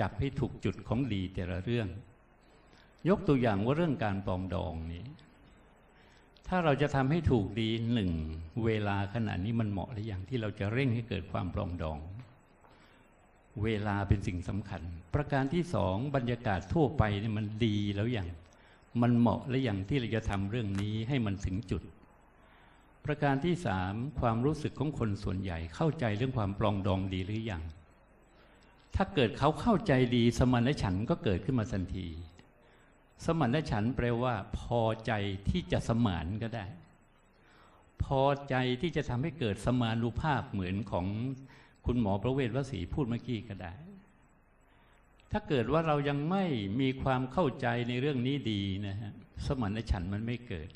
จับให้ถูกจุดของดีแต่ละเรื่อง ยกตัวอย่างว่าเรื่องการปองดองนี้ ถ้าเราจะทำให้ถูกดีหนึ่งเวลาขณะนี้มันเหมาะหรือยังที่เราจะเร่งให้เกิดความปรองดอง เวลาเป็นสิ่งสำคัญ ประการที่สองบรรยากาศทั่วไปเนี่ยมันดีแล้วอย่างมันเหมาะและอย่างที่เราจะทำเรื่องนี้ให้มันถึงจุด ประการที่สามความรู้สึกของคนส่วนใหญ่เข้าใจเรื่องความปรองดองดีหรือยัง ถ้าเกิดเขาเข้าใจดี สมานฉันก็เกิดขึ้นมาทันที สมานฉันแปลว่า พอใจที่จะสมานก็ได้ พอใจที่จะทำให้เกิดสมานุภาพเหมือนของคุณหมอประเวศวสีพูดเมื่อกี้ก็ได้ ถ้าเกิดว่าเรายังไม่มีความเข้าใจในเรื่องนี้ดีนะฮะสมานฉันมันไม่เกิด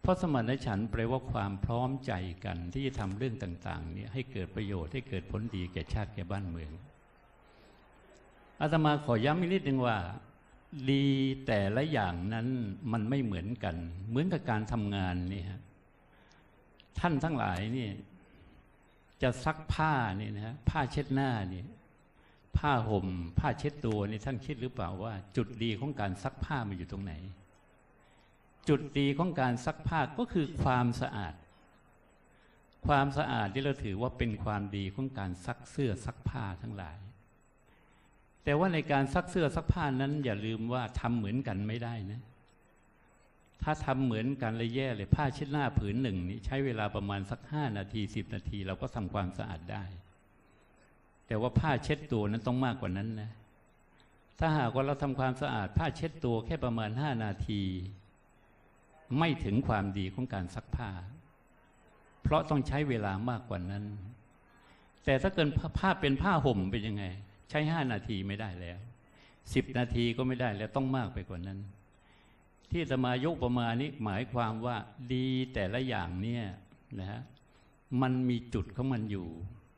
เพราะสมานฉันแปลว่าความพร้อมใจกันที่จะทำเรื่องต่าง ๆ เนี่ยให้เกิดประโยชน์ให้เกิดผลดีแก่ชาติแก่บ้านเมือง อาตมาขอย้ำอีกนิดนึงว่า ดีแต่ละอย่างนั้นมันไม่เหมือนกัน เหมือนกับการทำงานนี่ฮะท่านทั้งหลายนี่ จะซักผ้านี่นะฮะผ้าเช็ดหน้านี่ผ้าห่ม ผ้าเช็ดตัวนี่ท่านคิดหรือเปล่าว่า จุดดีของการซักผ้ามันอยู่ตรงไหน จุดดีของการซักผ้าก็คือความสะอาด ความสะอาดที่เราถือว่าเป็นความดีของการซักเสื้อซักผ้าทั้งหลาย แต่ว่าในการซักเสื้อซักผ้านั้นอย่าลืมว่าทำเหมือนกันไม่ได้นะ ถ้าทำเหมือนกันเลยแย่เลยผ้าเช็ดหน้าผืนหนึ่งนี่ใช้เวลาประมาณสักห้านาทีสิบนาที เราก็ทำความสะอาดได้ แต่ว่าผ้าเช็ดตัวนั้นต้องมากกว่านั้นนะ ถ้าหากว่าเราทำความสะอาด ผ้าเช็ดตัวแค่ประมาณห้านาที ไม่ถึงความดีของการซักผ้า เพราะต้องใช้เวลามากกว่านั้น แต่ถ้าเกินผ้าเป็นผ้าห่มเป็นยังไง ใช้ห้านาทีไม่ได้แล้วสิบนาทีก็ไม่ได้แล้วต้องมากไปกว่านั้น ที่จะมายกประมาณนี้หมายความว่าดีแต่ละอย่างเนี่ยนะฮะมันมีจุดของมันอยู่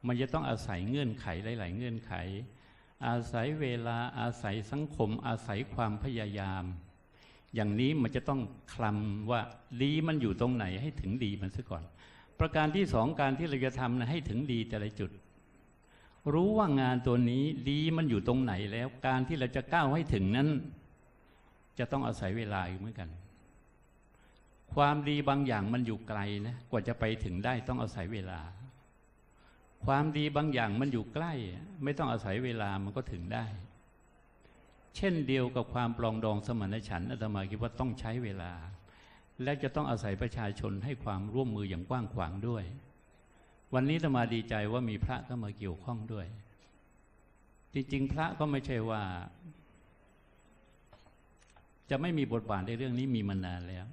มันจะต้องอาศัยเงื่อนไขหลาย ๆ เงื่อนไข อาศัยเวลาอาศัยสังคม อาศัยความพยายาม อย่างนี้มันจะต้องคลำว่าดีมันอยู่ตรงไหนให้ถึงดีมันซะก่อน ประการที่สองการที่เราจะทำนะให้ถึงดีแต่ละจุด รู้ว่างานตัวนี้ดีมันอยู่ตรงไหนแล้ว การที่เราจะก้าวให้ถึงนั้น จะต้องอาศัยเวลาอยู่เหมือนกัน ความดีบางอย่างมันอยู่ไกลนะกว่าจะไปถึงได้ต้องอาศัยเวลา ความดีบางอย่างมันอยู่ใกล้ ไม่ต้องอาศัยเวลามันก็ถึงได้ เช่นเดียวกับความปลองดองสมานฉันอาตมาคิดว่าต้องใช้เวลา และจะต้องอาศัยประชาชนให้ความร่วมมืออย่างกว้างขวางด้วย วันนี้อาตมาดีใจว่ามีพระก็มาเกี่ยวข้องด้วย จริงๆ พระก็ไม่ใช่ว่า จะไม่มีบทบาทในเรื่องนี้มีมานานแล้ว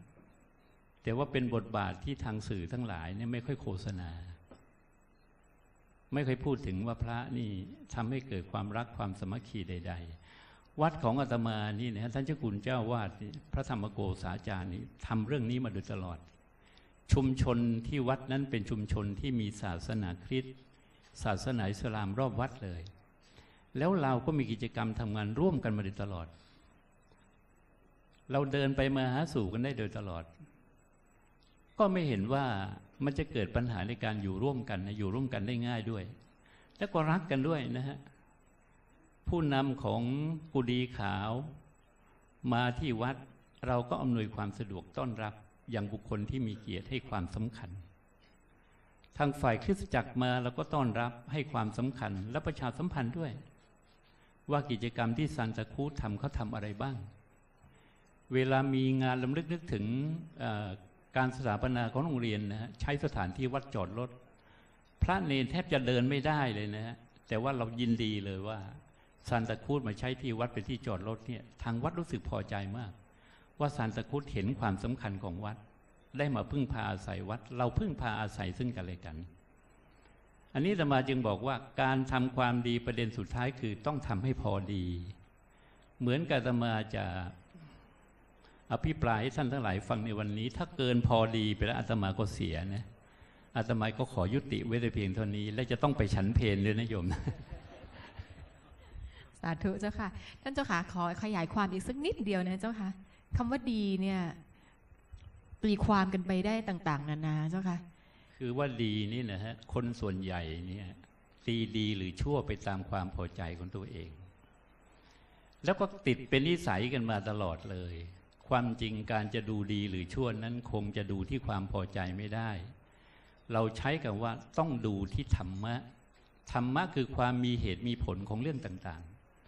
แต่ว่าเป็นบทบาทที่ทางสื่อทั้งหลายเนี่ยไม่ค่อยโฆษณา ไม่เคยพูดถึงว่าพระนี่ทำให้เกิดความรักความสมัคคีใด ๆวัดของอาตมานี่นะท่านเจ้าคุณเจ้าวาดพระธรรมโกษาจารย์นี่ทำเรื่องนี้มาโดยตลอด ชุมชนที่วัดนั้นเป็นชุมชนที่มีศาสนาคริสต์ศาสนาอิสลามรอบวัดเลย แล้วเราก็มีกิจกรรมทำงานร่วมกันมาโดยตลอด เราเดินไปมาหาสู่กันได้โดยตลอด ก็ไม่เห็นว่ามันจะเกิดปัญหาในการอยู่ร่วมกันนะอยู่ร่วมกันได้ง่ายด้วย แล้วก็รักกันด้วยนะฮะผู้นำของกุดีขาว มาที่วัดเราก็อำนวยความสะดวกต้อนรับ อย่างบุคคลที่มีเกียรติให้ความสำคัญ ทางฝ่ายคริสตจักรมาเราก็ต้อนรับให้ความสำคัญ และประชาสัมพันธ์ด้วย ว่ากิจกรรมที่ซันตะคูดทำเขาทำอะไรบ้าง เวลามีงานลำลึกนึกถึงการสถาปนาของโรงเรียนนะฮะใช้สถานที่วัดจอดรถพระเนรแทบจะเดินไม่ได้เลยนะฮะแต่ว่าเรายินดีเลยว่าซานตะคูดมาใช้ที่วัดเป็นที่จอดรถเนี่ยทางวัดรู้สึกพอใจมาก ว่าซานตะคูดเห็นความสำคัญของวัด ได้มาพึ่งพาอาศัยวัด เราพึ่งพาอาศัยซึ่งกันและกัน อันนี้ธรรมาจึงบอกว่าการทำความดีประเด็นสุดท้ายคือต้องทำให้พอดี เหมือนกับธรรมาจะอภิปรายให้ท่านทั้งหลายฟังในวันนี้ ถ้าเกินพอดีไปแล้วอาตมาก็เสียนะอาตมาก็ขอยุติไว้แต่เพียงเท่านี้ และจะต้องไปฉันเพลด้วยนะโยมสาธุเจ้าค่ะ ท่านเจ้าค่ะขอขยายความอีกสักนิดเดียวนะเจ้าค่ะ คำว่าดีเนี่ยตีความกันไปได้ต่าง ๆ นานาเจ้าค่ะ คือว่าดีนี่นะฮะ คนส่วนใหญ่เนี่ยตีดีหรือชั่วไปตามความพอใจของตัวเอง แล้วก็ติดเป็นนิสัยกันมาตลอดเลย ความจริงการจะดูดีหรือชั่วนั้นคงจะดูที่ความพอใจไม่ได้ เราใช้กันว่าต้องดูที่ธรรมะ ธรรมะคือความมีเหตุมีผลของเรื่องต่าง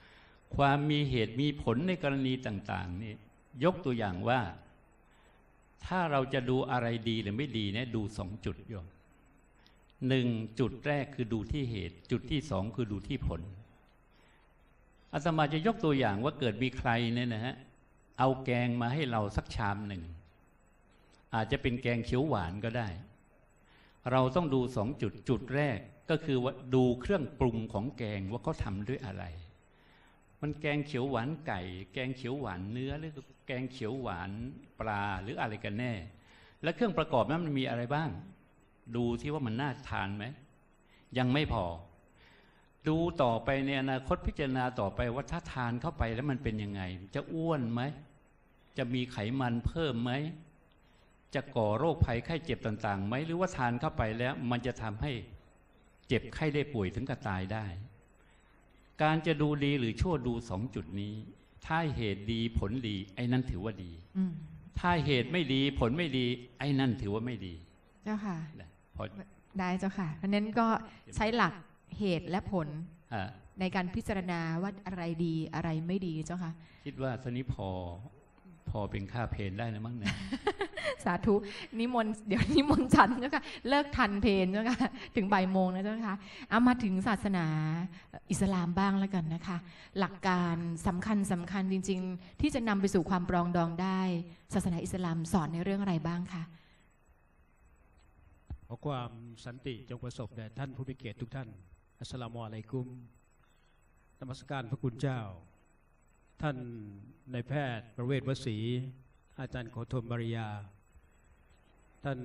ๆ ความมีเหตุมีผลในกรณีต่าง ๆ นี่ ยกตัวอย่างว่า ถ้าเราจะดูอะไรดีหรือไม่ดีเนี่ยดูสองจุดโยมหนึ่งจุดแรกคือดูที่เหตุ จุดที่สองคือดูที่ผลอาตมาจะยกตัวอย่างว่าเกิดมีใครเนี่ยนะฮะเอาแกงมาให้เราสักชามหนึ่ง อาจจะเป็นแกงเขียวหวานก็ได้ เราต้องดูสองจุดจุดแรกก็คือว่าดูเครื่องปรุงของแกงว่าเขาทำด้วยอะไร มันแกงเขียวหวานไก่ แกงเขียวหวานเนื้อหรือ แกงเขียวหวานปลาหรืออะไรกันแน่ และเครื่องประกอบนั้นมันมีอะไรบ้าง ดูที่ว่ามันน่าทานไหม ยังไม่พอ ดูต่อไปในอนาคตพิจารณาต่อไปว่าถ้าทานเข้าไปแล้วมันเป็นยังไง จะอ้วนไหม จะมีไขมันเพิ่มไหม จะก่อโรคภัยไข้เจ็บต่างๆไหมหรือว่าทานเข้าไปแล้วมันจะทำให้เจ็บไข้ได้ป่วยถึงกับตายได้ การจะดูดีหรือชั่วดูสองจุดนี้ ถ้าเหตุดีผลดี ไอ้นั่นถือว่าดีอืมถ้าเหตุไม่ดีผลไม่ดี ไอ้นั่นถือว่าไม่ดี เจ้าค่ะนะพอได้เจ้าค่ะ เพราะฉะนั้นก็ใช้หลักเหตุและผลอะในการพิจารณาว่าอะไรดีอะไรไม่ดีเจ้าค่ะ คิดว่าตอนนี้พอพอเป็นค่าเพลนได้นะมั้งเนี่ย สาธุ นิมนต์เดี๋ยวนิมนต์ฉันเจ้าค่ะ เลิกทันเพลนเจ้าค่ะ ถึงบ่ายโมงนะเจ้าค่ะเอามาถึงศาสนาอิสลามบ้างแล้วกันนะคะ หลักการสำคัญสำคัญจริง ๆ ที่จะนำไปสู่ความปรองดองได้ ศาสนาอิสลามสอนในเรื่องอะไรบ้างคะขอความสันติจงประสบแด่ท่านผู้มีเกียรติทุกท่าน อัสสลามุอะลัยกุมนมัสการพระคุณเจ้า ท่านนายแพทย์ประเวศวสีอาจารย์โขทมบริยา ท่าน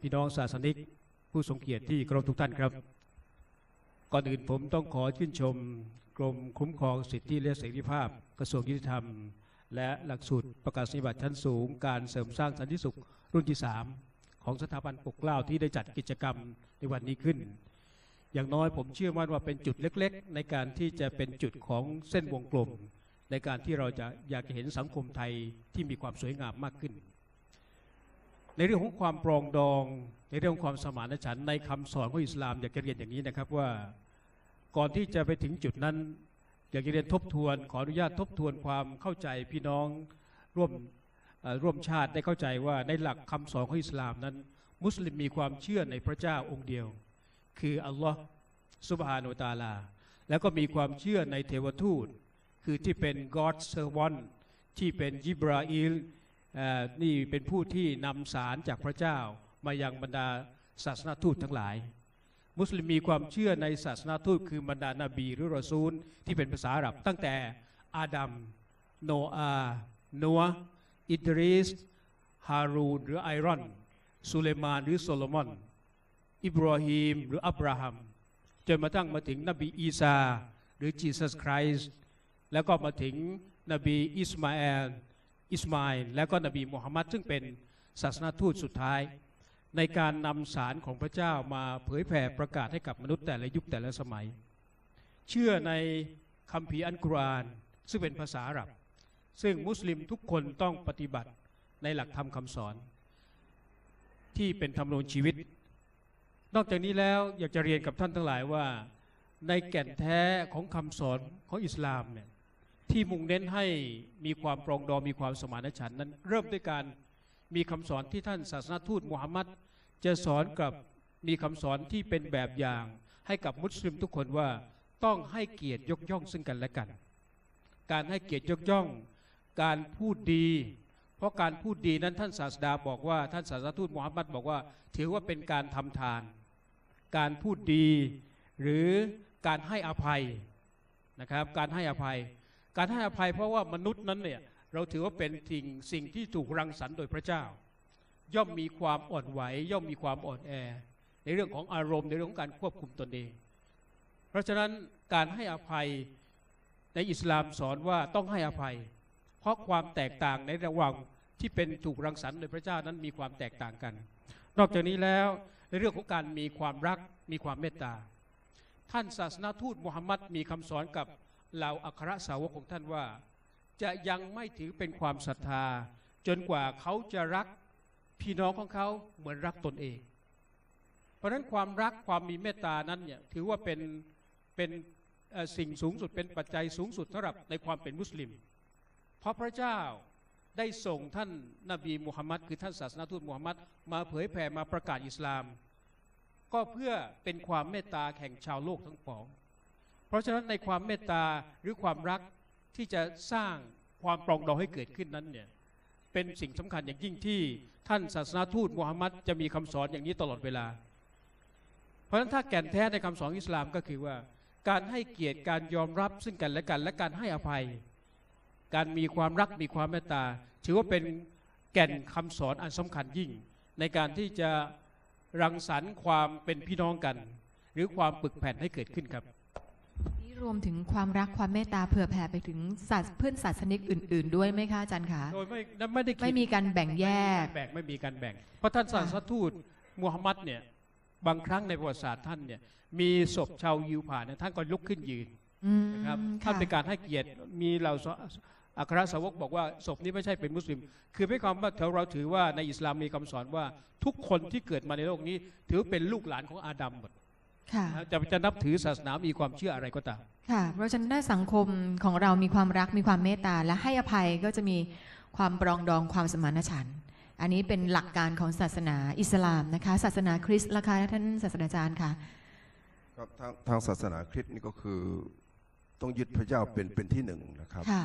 พี่น้องศาสนิก ผู้ทรงเกียรติที่เคารพทุกท่านครับ ก่อนอื่นผมต้องขอชื่นชมกรมคุ้มครองสิทธิและเสรีภาพ กระทรวงยุติธรรม และหลักสูตรประกาศนียบัตรชั้นสูง การเสริมสร้างสันติสุขรุ่นที่ 3 ของสถาบันปกเกล้าที่ได้จัดกิจกรรมในวันนี้ขึ้น อย่างน้อยผมเชื่อมั่นว่าเป็นจุดเล็กๆ ในการที่จะเป็นจุดของเส้นวงกลม ในการที่เราจะอยากจะเห็นสังคมไทยที่มีความสวยงามมากขึ้น ในเรื่องของความปรองดอง ในเรื่องของความสมานฉันท์ในคำสอนของอิสลามอยากจะเรียนอย่างนี้นะครับว่าก่อนที่จะไปถึงจุดนั้น อยากจะเรียนทบทวน ขออนุญาตทบทวนความเข้าใจพี่น้องร่วมร่วมชาติได้เข้าใจว่าในหลักคำสอนของอิสลามนั้น มุสลิมมีความเชื่อในพระเจ้าองค์เดียว คืออัลลอฮ์ซุบฮานุตาลา แล้วก็มีความเชื่อในเทวทูต คือที่เป็น God servant ที่เป็นยิบราอิล นี่เป็นผู้ที่นำสารจากพระเจ้ามายังบรรดาศาสนาทูตทั้งหลาย มุสลิมมีความเชื่อในศาสนาทูตคือบรรดานาบีหรือรอซูลที่เป็นภาษาอาหรับตั้งแต่อาดัมโนอาห์นัวอิดริสฮารูนหรือไอรอนสุเลมานหรือโซโลมอน อิบราฮิมหรืออับราฮัม จนมาตั้งมาถึงนบีอีสาหรือจีซัสคริสต์แล้วก็มาถึงนบีอิสมาเอล อิสมาอิลแล้วก็นบีมุฮัมมัดซึ่งเป็นศาสนาทูตสุดท้าย ในการนำสารของพระเจ้ามาเผยแผ่ประกาศให้กับมนุษย์แต่ละยุคแต่ละสมัย เชื่อในคัมภีร์อันกุรอานซึ่งเป็นภาษาอาหรับ ซึ่งมุสลิมทุกคนต้องปฏิบัติในหลักธรรมคำสอน ที่เป็นธรรมนูญชีวิต นอกจากนี้แล้วอยากจะเรียนกับท่านทั้งหลายว่า ในแก่นแท้ของคำสอนของอิสลามเนี่ย ที่มุ่งเน้นให้มีความปรองดองมีความสมานฉันท์นั้น เริ่มด้วยการมีคำสอนที่ท่านศาสนทูตมุฮัมมัดจะสอนกับมีคำสอนที่เป็นแบบอย่าง ให้กับมุสลิมทุกคนว่าต้องให้เกียรติยกย่องซึ่งกันและกัน การให้เกียรติยกย่อง การพูดดี เพราะการพูดดีนั้นท่านศาสดาบอกว่าท่านศาสนทูตมุฮัมมัดบอกว่า ถือว่าเป็นการทำทาน การพูดดี หรือการให้อภัยนะครับ การให้อภัย การให้อภัยเพราะว่ามนุษย์นั้นเนี่ยเราถือว่าเป็นสิ่งสิ่งที่ถูกรังสรรค์โดยพระเจ้า ย่อมมีความอ่อนไหว ย่อมมีความอ่อนแอ ในเรื่องของอารมณ์ในเรื่องของการควบคุมตนเอง เพราะฉะนั้นการให้อภัยในอิสลามสอนว่าต้องให้อภัย เพราะความแตกต่างในระหว่างที่เป็นถูกรังสรรค์โดยพระเจ้านั้นมีความแตกต่างกัน นอกจากนี้แล้วในเรื่องของการมีความรักมีความเมตตา ท่านศาสนาทูตมุฮัมมัดมีคำสอนกับ เหล่าอัครสาวกของท่านว่า จะยังไม่ถือเป็นความศรัทธา จนกว่าเขาจะรักพี่น้องของเขาเหมือนรักตนเอง เพราะฉะนั้นความรักความมีเมตตานั้นเนี่ยถือว่าเป็นเป็นสิ่งสูงสุดเป็นปัจจัยสูงสุดสำหรับในความเป็นมุสลิม เพราะพระเจ้าได้ส่งท่านนบีมุฮัมมัดคือท่านศาสนาทูตมุฮัมมัดมาเผยแผ่มาประกาศอิสลาม ก็เพื่อเป็นความเมตตาแห่งชาวโลกทั้งปวง เพราะฉะนั้นในความเมตตาหรือความรักที่จะสร้างความปรองดองให้เกิดขึ้นนั้นเนี่ยเป็นสิ่งสำคัญอย่างยิ่งที่ท่านศาสนาทูตมุฮัมมัดจะมีคำสอนอย่างนี้ตลอดเวลา เพราะฉะนั้นถ้าแก่นแท้ในคำสอนอิสลามก็คือว่า การให้เกียรติการยอมรับซึ่งกันและกัน และการให้อภัย การมีความรักมีความเมตตา ถือว่าเป็นแก่นคำสอนอันสำคัญยิ่ง ในการที่จะรังสรรค์ความเป็นพี่น้องกัน หรือความปึกแผ่นให้เกิดขึ้นครับ รวมถึงความรักความเมตตาเผื่อแผ่ไปถึงศาสเพื่อนศาสนิกอื่น ๆ ด้วยไหมคะอาจารย์คะโดยไม่ไม่ได้คิดไม่มีการแบ่งแยก แบ่งไม่มีการแบ่ง เพราะท่านศาสนทูตมูฮัมหมัดเนี่ยบางครั้งในประวัติศาสตร์ท่านเนี่ยมีศพชาวยิวผ่านเนี่ยท่านก็ลุกขึ้นยืนอืมนะครับค่ะท่านเป็นการให้เกียรติมีเหล่าอัครสาวกบอกว่าศพนี้ไม่ใช่เป็นมุสลิม คือไม่ความว่าเราถือว่าในอิสลามมีคำสอนว่าทุกคนที่เกิดมาในโลกนี้ ถือเป็นลูกหลานของอาดัมหมดค่ะ จะจะนับถือศาสนามีความเชื่ออะไรก็ตามค่ะเพราะฉะนั้นถ้าสังคมของเรามีความรักมีความเมตตาและให้อภัยก็จะมีความปรองดองความสมานฉันท์อันนี้เป็นหลักการของศาสนาอิสลามนะคะ ศาสนาคริสต์ล่ะคะท่านศาสนาจารย์คะครับทางทางศาสนาคริสต์นี่ก็คือต้องยึดพระเจ้าเป็นเป็นที่หนึ่งนะครับค่ะ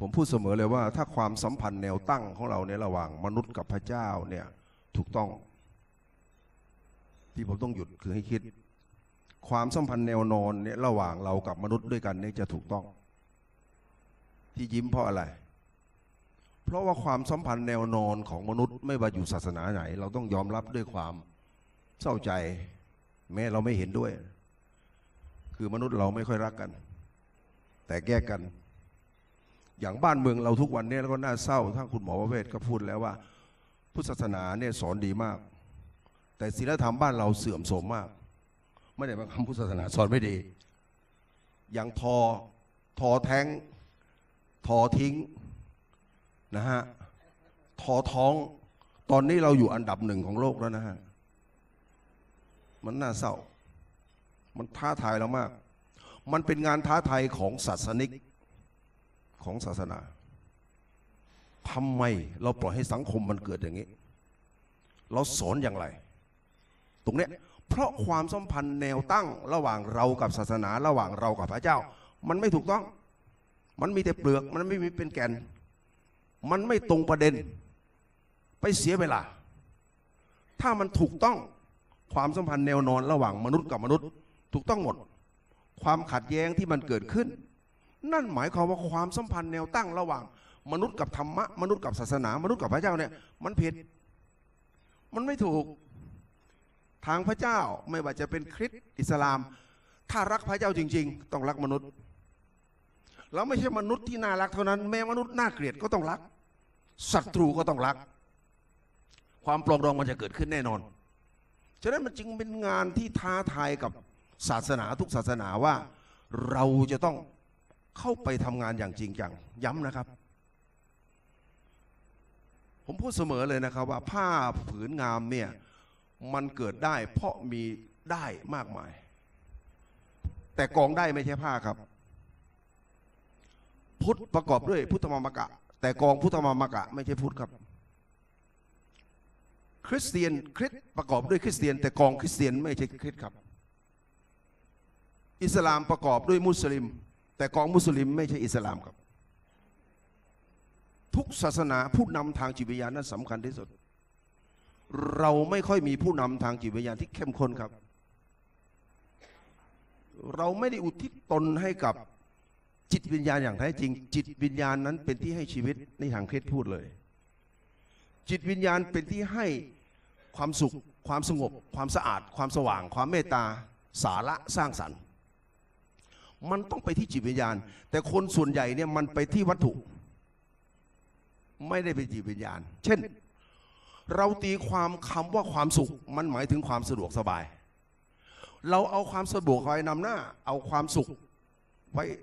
ผมพูดเสมอเลยว่าถ้าความสัมพันธ์แนวตั้งของเราในยระหว่างมนุษย์กับพระเจ้าเนี่ยถูกต้อง ที่ผมต้องหยุดคือให้คิด ความสัมพันธ์แนวนอนเนี่ยระหว่างเรากับมนุษย์ด้วยกันเนี่ยจะถูกต้อง ที่ยิ้มเพราะอะไร เพราะว่าความสัมพันธ์แนวนอนของมนุษย์ไม่ว่าอยู่ศาสนาไหน เราต้องยอมรับด้วยความเศร้าใจ แม้เราไม่เห็นด้วย คือมนุษย์เราไม่ค่อยรักกัน แต่แก้กัน อย่างบ้านเมืองเราทุกวันเนี้แล้วก็น่าเศร้าทั้งคุณหมอประเวศก็พูดแล้วว่า พุทธศาสนาเนี่ยสอนดีมาก แต่ศีลธรรมบ้านเราเสื่อมโทรมมาก ไม่ได้มาความพุทธศาสนาสอนไม่ดี อย่างทอทอแท้ง ทอทิ้งนะฮะทอท้อง ตอนนี้เราอยู่อันดับหนึ่งของโลกแล้วนะฮะ มันน่าเศร้า มันท้าทายเรามาก มันเป็นงานท้าทายของศาสนิกของศาสนาทำไมเราปล่อยให้สังคมมันเกิดอย่างนี้ เราสอนอย่างไร ตรงเนี้ยเพราะความสัมพันธ์แนวตั้งระหว่างเรากับศาสนาระหว่างเรากับพระเจ้า มันไม่ถูกต้อง มันมีแต่เปลือกมันไม่มีเป็นแก่น มันไม่ตรงประเด็น ไปเสียเวลา ถ้ามันถูกต้องความสัมพันธ์แนวนอนระหว่างมนุษย์กับมนุษย์ ถูกต้องหมด ความขัดแย้งที่มันเกิดขึ้น นั่นหมายความว่าความสัมพันธ์แนวตั้งระหว่าง มนุษย์กับธรรมะมนุษย์กับศาสนามนุษย์กับพระเจ้าเนี่ยมันผิด มันไม่ถูก ทางพระเจ้าไม่ว่าจะเป็นคริสต์อิสลาม ถ้ารักพระเจ้าจริง ๆ ต้องรักมนุษย์แล้วไม่ใช่มนุษย์ที่น่ารักเท่านั้น แม้มนุษย์น่าเกลียดก็ต้องรักศัตรูก็ต้องรัก ความปรองดองมันจะเกิดขึ้นแน่นอนฉะนั้นมันจึงเป็นงานที่ท้าทายกับศาสนาทุกศาสนาว่า เราจะต้องเข้าไปทำงานอย่างจริงจังย้ำนะครับ ผมพูดเสมอเลยนะครับว่าผ้าผืนงามเนี่ย มันเกิดได้เพราะมีได้มากมาย แต่กองได้ไม่ใช่ผ้าครับ พุทธประกอบด้วยพุทธมามกะ แต่กองพุทธมามกะ ไม่ใช่พุทธครับ คริสเตียนคริสประกอบด้วยคริสเตียน แต่กองคริสเตียนไม่ใช่คริสครับ อิสลามประกอบด้วยมุสลิม แต่กองมุสลิม ไม่ใช่อิสลามครับ ทุกศาสนาผู้นำทางจิตวิญญาณนั้นสำคัญที่สุด เราไม่ค่อยมีผู้นำทางจิตวิญญาณที่เข้มข้นครับ เราไม่ได้อุทิศตนให้กับจิตวิญญาณอย่างแท้จริง จิตวิญญาณนั้นเป็นที่ให้ชีวิตในทางคริสพูดเลย จิตวิญญาณเป็นที่ให้ความสุข ความสงบ ความสะอาด ความสว่าง ความเมตตา สาระสร้างสรรค์ มันต้องไปที่จิตวิญญาณ แต่คนส่วนใหญ่เนี่ยมันไปที่วัตถุ ไม่ได้ไปจิตวิญญาณ เช่น เราตีความคำว่าความสุขมันหมายถึงความสะดวกสบาย เราเอาความสะดวกไว้นำหน้า เอาความสุขไว้